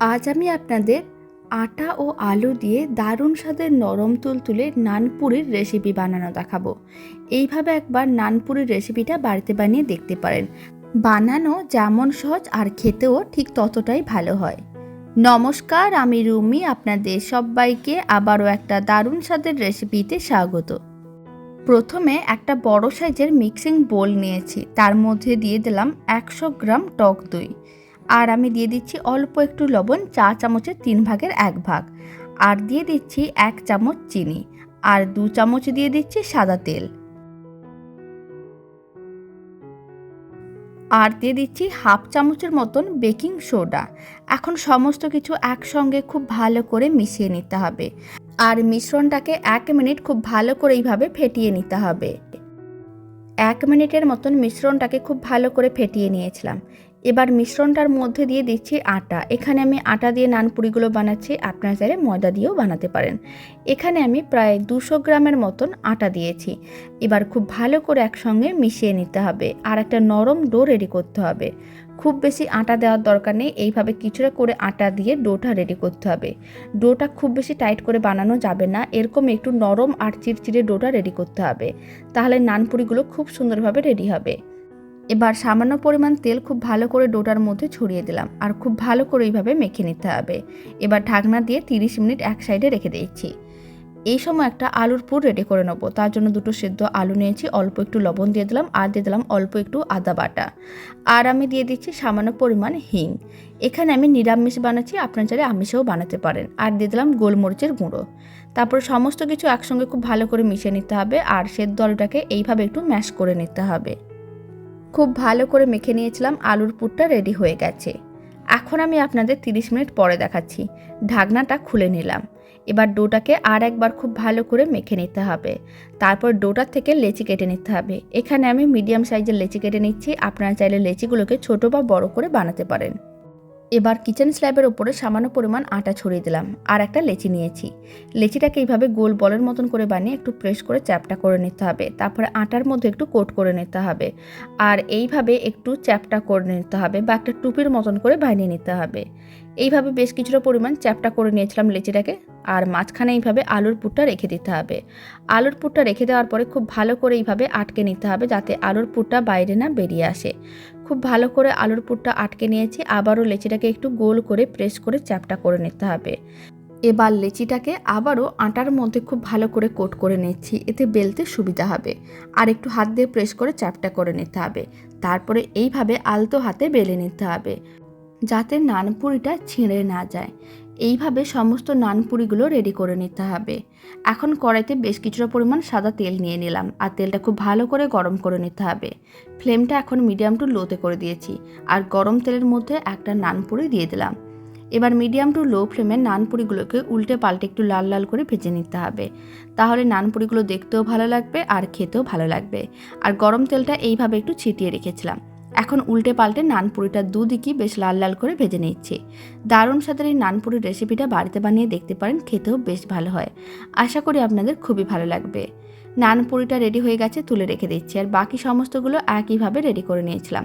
আজ আমি আপনাদের আটা ও আলু দিয়ে দারুণ স্বাদের নরম তুলতুলে নানপুরির রেসিপি বানানো দেখাবো। এইভাবে একবার নানপুরির রেসিপিটা বাড়িতে বানিয়ে দেখতে পারেন। বানানো যেমন সহজ আর খেতেও ঠিক ততটাই ভালো হয়। নমস্কার, আমি রুমি, আপনাদের সবাইকে আবারও একটা দারুণ স্বাদের রেসিপিতে স্বাগত। প্রথমে একটা বড় সাইজের মিক্সিং বোল নিয়েছি। তার মধ্যে দিয়ে দিলাম একশো গ্রাম টক দই। আর আমি দিয়ে দিচ্ছি অল্প একটু লবণ চা চামচের তিন ভাগের এক ভাগ। আর দিয়ে দিচ্ছি এক চামচ চিনি। আর দু চামচ দিয়ে দিচ্ছি সাদা তেল। আর দিয়ে দিচ্ছি হাফ চামচের মতন বেকিং সোডা। এখন সমস্ত কিছু একসঙ্গে খুব ভালো করে মিশিয়ে নিতে হবে। আর মিশ্রণটাকে এক মিনিট খুব ভালো করে এইভাবে ফেটিয়ে নিতে হবে। এক মিনিটের মতন মিশ্রণটাকে খুব ভালো করে ফেটিয়ে নিয়েছিলাম। এবার মিশ্রণটার মধ্যে দিয়ে দিচ্ছি আটা। এখানে আমি আটা দিয়ে নানপুরিগুলো বানাচ্ছি, আপনারা চাইলে ময়দা দিয়েও বানাতে পারেন। এখানে আমি প্রায় দুশো গ্রামের মতন আটা দিয়েছি। এবার খুব ভালো করে একসঙ্গে মিশিয়ে নিতে হবে আর একটা নরম ডো রেডি করতে হবে। খুব বেশি আটা দেওয়ার দরকার নেই, এইভাবে কিছুটা করে আটা দিয়ে ডোটা রেডি করতে হবে। ডোটা খুব বেশি টাইট করে বানানো যাবে না, এরকম একটু নরম আর চিরচিরে ডোটা রেডি করতে হবে। তাহলে নানপুরিগুলো খুব সুন্দরভাবে রেডি হবে। এবার সামান্য পরিমাণ তেল খুব ভালো করে ডোটার মধ্যে ছড়িয়ে দিলাম আর খুব ভালো করে এইভাবে মেখে নিতে হবে। এবার ঢাকনা দিয়ে তিরিশ মিনিট এক সাইডে রেখে দিয়েছি এই সময় একটা আলুর পুর রেডি করে নেব। তার জন্য দুটো সেদ্ধ আলু নিয়েছি, অল্প একটু লবণ দিয়ে দিলাম আর দিয়ে দিলাম অল্প একটু আদা বাটা। আর আমি দিয়ে দিচ্ছি সামান্য পরিমাণ হিং। এখানে আমি নিরামিষ বানাচ্ছি, আপনার চাইলে আমিষেও বানাতে পারেন। আর দিয়ে দিলাম গোলমরিচের গুঁড়ো। তারপর সমস্ত কিছু একসঙ্গে খুব ভালো করে মিশিয়ে নিতে হবে আর সেদ্ধ আলুটাকে এইভাবে একটু ম্যাশ করে নিতে হবে। খুব ভালো করে মেখে নিয়েছিলাম, আলুর পুরটা রেডি হয়ে গেছে। এখন আমি আপনাদের 30 মিনিট পরে দেখাচ্ছি। ঢাকনাটা খুলে নিলাম। এবার ডোটাকে আর একবার খুব ভালো করে মেখে নিতে হবে। তারপর ডোটার থেকে লেচি কেটে নিতে হবে। এখানে আমি মিডিয়াম সাইজের লেচি কেটে নিচ্ছি। আপনারা চাইলে লেচিগুলোকে ছোট বা বড় করে বানাতে পারেন। এবার কিচেন স্ল্যাবের ওপরে সামান্য পরিমাণ আটা ছড়িয়ে দিলাম আর একটা লেচি নিয়েছি। লেচিটাকে এইভাবে গোল বলের মতন করে বানিয়ে একটু প্রেস করে চ্যাপটা করে নিতে হবে। তারপরে আটার মধ্যে একটু কোট করে নিতে হবে। আর এইভাবে একটু চ্যাপটা করে নিতে হবে বা একটা টুপির মতন করে বানিয়ে নিতে হবে। এইভাবে বেশ কিছুটা পরিমাণ চ্যাপটা করে নিয়েছিলাম লেচিটাকে আর মাঝখানে এইভাবে আলুর পুরটা রেখে দিতে হবে। আলুর পুরটা রেখে দেওয়ার পরে খুব ভালো করে এইভাবে আটকে নিতে হবে যাতে আলুর পুরটা বাইরে না বেরিয়ে আসে। খুব ভালো করে আলুর পুরটা আটকে নিয়েছি। আবারও লেচিটাকে একটু গোল করে প্রেস করে চ্যাপটা করে নিতে হবে। এবার লেচিটাকে আবারও আটার মধ্যে খুব ভালো করে কোট করে নিচ্ছি। এতে বেলতে সুবিধা হবে। আর একটু হাত দিয়ে প্রেস করে চ্যাপটা করে নিতে হবে। তারপরে এইভাবে আলতো হাতে বেলে নিতে হবে। যাতে নানপুরিটা ছিঁড়ে না যায়। এইভাবে সমস্ত নানপুরিগুলো রেডি করে নিতে হবে। এখন কড়াইতে বেশ কিছুটা পরিমাণ সাদা তেল নিয়ে নিলাম আর তেলটা খুব ভালো করে গরম করে নিতে হবে। ফ্লেমটা এখন মিডিয়াম টু লোতে করে দিয়েছি আর গরম তেলের মধ্যে একটা নানপুরি দিয়ে দিলাম। এবার মিডিয়াম টু লো ফ্লেমে নানপুরিগুলোকে উল্টে পাল্টে একটু লাল লাল করে ভেজে নিতে হবে। তাহলে নানপুরিগুলো দেখতেও ভালো লাগবে আর খেতেও ভালো লাগবে। আর গরম তেলটা এইভাবে একটু ছিটিয়ে রেখেছিলাম। এখন উল্টে পাল্টে নানপুরিটা দুদিকই বেশ লাল লাল করে ভেজে নিচ্ছি। দারুণ স্বাদের এই নানপুরির রেসিপিটা বাড়িতে বানিয়ে দেখতে পারেন, খেতেও বেশ ভালো হয়। আশা করি আপনাদের খুবই ভালো লাগবে। নানপুরিটা রেডি হয়ে গেছে, তুলে রেখে দিচ্ছি। আর বাকি সমস্তগুলো একইভাবে রেডি করে নিয়েছিলাম।